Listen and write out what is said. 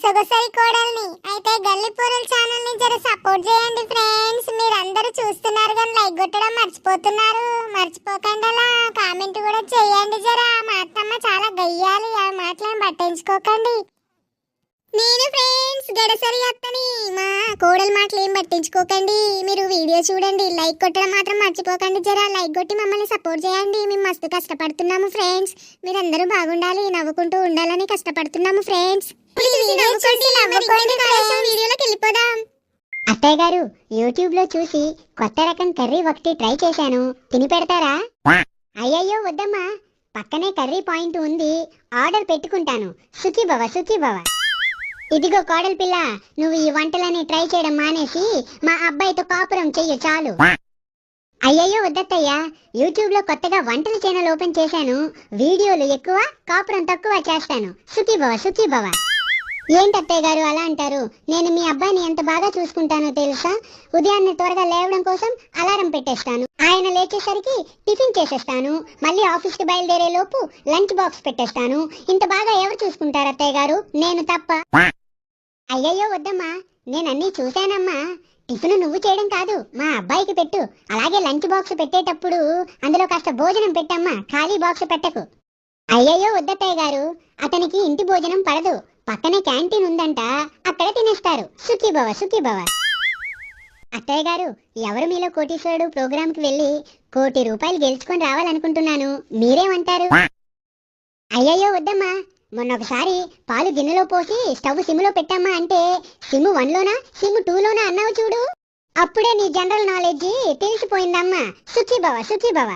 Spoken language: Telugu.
సొగసరి కోడల్ని అయితే గల్లి పూరల్ ఛానల్ని జర సపోర్ట్ చేయండి ఫ్రెండ్స్ మీరందరూ చూస్తున్నారు కానీ లైక్ కొట్టడం మర్చిపోతున్నారు. మర్చిపోకండి అలా కామెంట్ కూడా చేయండి జరా. మా అత్తమ్మ చాలా గయ్యాలి ఆ మాటలను పట్టించుకోకండి. నేను ఫ్రెండ్స్ గడసరి అత్తని. మా కోడల మాటలు ఏం పట్టించుకోకండి. మీరు వీడియో చూడండి లైక్ కొట్టడం మాత్రం మర్చిపోకండి జరా. లైక్ కొట్టి మమ్మల్ని సపోర్ట్ చేయండి. మేము మస్తు కష్టపడుతున్నాము ఫ్రెండ్స్ మీరందరూ బాగుండాలి నవ్వుకుంటూ ఉండాలని కష్టపడుతున్నాము ఫ్రెండ్స్ అత్తయ్య గారు యూట్యూబ్లో చూసి కొత్త రకం కర్రీ ఒకటి ట్రై చేశాను. తిని పెడతారా? అయ్యయ్యో వద్దమ్మా. పక్కనే కర్రీ పాయింట్ ఉంది. ఆర్డర్ పెట్టుకుంటాను. సుఖీ భవ సుఖీ భవ. ఇదిగో కోడలి పిల్ల నువ్వు ఈ వంటలని ట్రై చేయడం మానేసి మా అబ్బాయితో కాపురం చెయ్యి చాలు. అయ్యయ్యో వద్దత్తయ్యా. యూట్యూబ్లో కొత్తగా వంటల ఛానల్ ఓపెన్ చేశాను. వీడియోలు ఎక్కువ కాపురం తక్కువ చేస్తాను. సుఖీ భవ సుఖీ భవ. ఏంటత్తయ్య గారు అలా అంటారు? నేను మీ అబ్బాయిని ఎంత బాగా చూసుకుంటానో తెలుసా? ఉదయాన్నే త్వరగా లేవడం కోసం అలారం పెట్టేస్తాను. ఆయన లేచేసరికి టిఫిన్ చేసేస్తాను. మళ్ళీ ఆఫీస్కి బయలుదేరే లోపు లంచ్ బాక్స్ పెట్టేస్తాను. ఇంత బాగా ఎవరు చూసుకుంటారు అత్తయ్య గారు? నేను తప్ప. అయ్యయ్యో వద్దమ్మా. నేను చూశానమ్మా. టిఫిన్ నువ్వు చేయడం కాదు మా అబ్బాయికి పెట్టు. అలాగే లంచ్ బాక్స్ పెట్టేటప్పుడు అందులో కాస్త భోజనం పెట్టమ్మా. ఖాళీ బాక్స్ పెట్టకు. అయ్యయ్యో వద్దత్తయ్య గారు. అతనికి ఇంటి భోజనం పడదు. పక్కనే క్యాంటీన్ ఉందంట అక్కడ తినేస్తారు. సుఖీభవ సుఖీభవ అత్తయ్య గారు ఎవరు మీలో కోటీశ్వరుడు ప్రోగ్రాంకి వెళ్ళి కోటి రూపాయలు గెలుచుకొని రావాలనుకుంటున్నాను? మీరేమంటారు? అయ్యయ్యో వద్దమ్మా. మొన్న ఒకసారి పాలు గిన్నెలో పోసి స్టవ్ సిమ్లో పెట్టమ్మా అంటే సిమ్ వన్ లోనా సిమ్ టూ లోనా అన్నావు చూడు? అప్పుడే నీ జనరల్ నాలెడ్జి తెలిసిపోయిందమ్మా. సుఖీభవ సుఖీభవ